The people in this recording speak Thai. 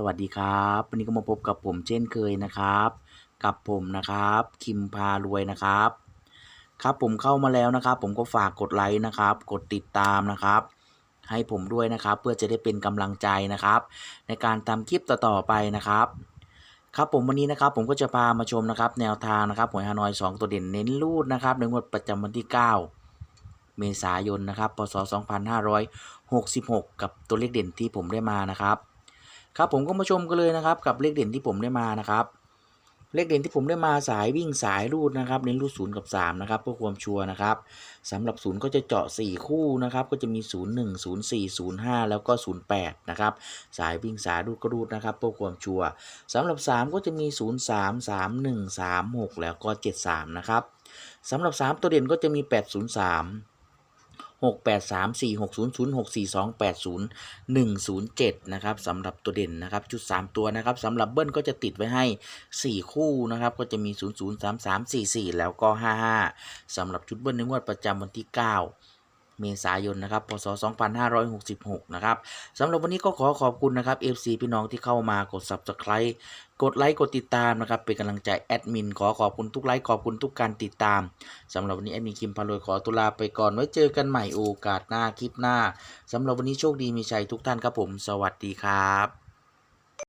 สวัสดีครับ วันนี้ก็มาพบกับผมเช่นเคยนะครับ กับผมนะครับ คิมพารวยนะครับ ครับผมเข้ามาแล้วนะครับ ผมก็ฝากกดไลค์นะครับ กดติดตามนะครับ ให้ผมด้วยนะครับ เพื่อจะได้เป็นกำลังใจนะครับ ในการทำคลิปต่อๆไปนะครับ ครับผมวันนี้นะครับ ผมก็จะพามาชมนะครับ แนวทางนะครับหวยฮานอย 2 ตัวเด่นเน้นรูดนะครับในงวดประจำวันที่ 9เมษายนนะครับ พศ 2566 กับตัวเลขเด่นที่ผมได้มานะครับ ครับผมก็มาชมกันเลยนะครับกับเลขเด่นที่ผมได้มานะครับ เลขเด่นที่ผมได้มาสายวิ่งสายรูดนะครับเน้นรูดศูนย์กับ3นะครับเพื่อความชัวร์นะครับสำหรับศูนย์ก็จะเจาะ 4 คู่นะครับก็จะมี 0 1 0 4 0 5 แล้วก็ 08นะครับสายวิ่งสายรูดก็รูดนะครับเพื่อความชัวร์สำหรับ 3 ก็จะมี 0 3 3 1 3 6 แล้วก็ 73 นะครับสำหรับ 3 ตัวเด่นก็จะมี 803 6 8 3 4 6 0 0 6 4 2 8 0 1 0 7นะครับสำหรับตัวเด่นนะครับชุด 3 ตัวนะครับสำหรับเบิ้ลก็จะติดไว้ให้ 4 คู่นะครับก็จะมี 0 0 3 3 4 4 แล้วก็ 55สำหรับชุดเบิ้ลในงวดประจำวันที่ 9 เมษายนนะครับพศ 2566 นะครับสำหรับวันนี้ก็ขอขอบคุณนะครับ FC พี่น้องที่เข้ามากด Subscribe กดไลค์กดติดตามนะครับ เป็นกำลังใจแอดมินขอขอบคุณทุกไลค์ขอบคุณทุกการติดตามสำหรับวันนี้แอดมินคิมพารวยขอตุลาไปก่อนไว้เจอกันใหม่โอกาสหน้าคลิปหน้าสำหรับวันนี้โชคดีมีชัยทุกท่านครับผม สวัสดีครับ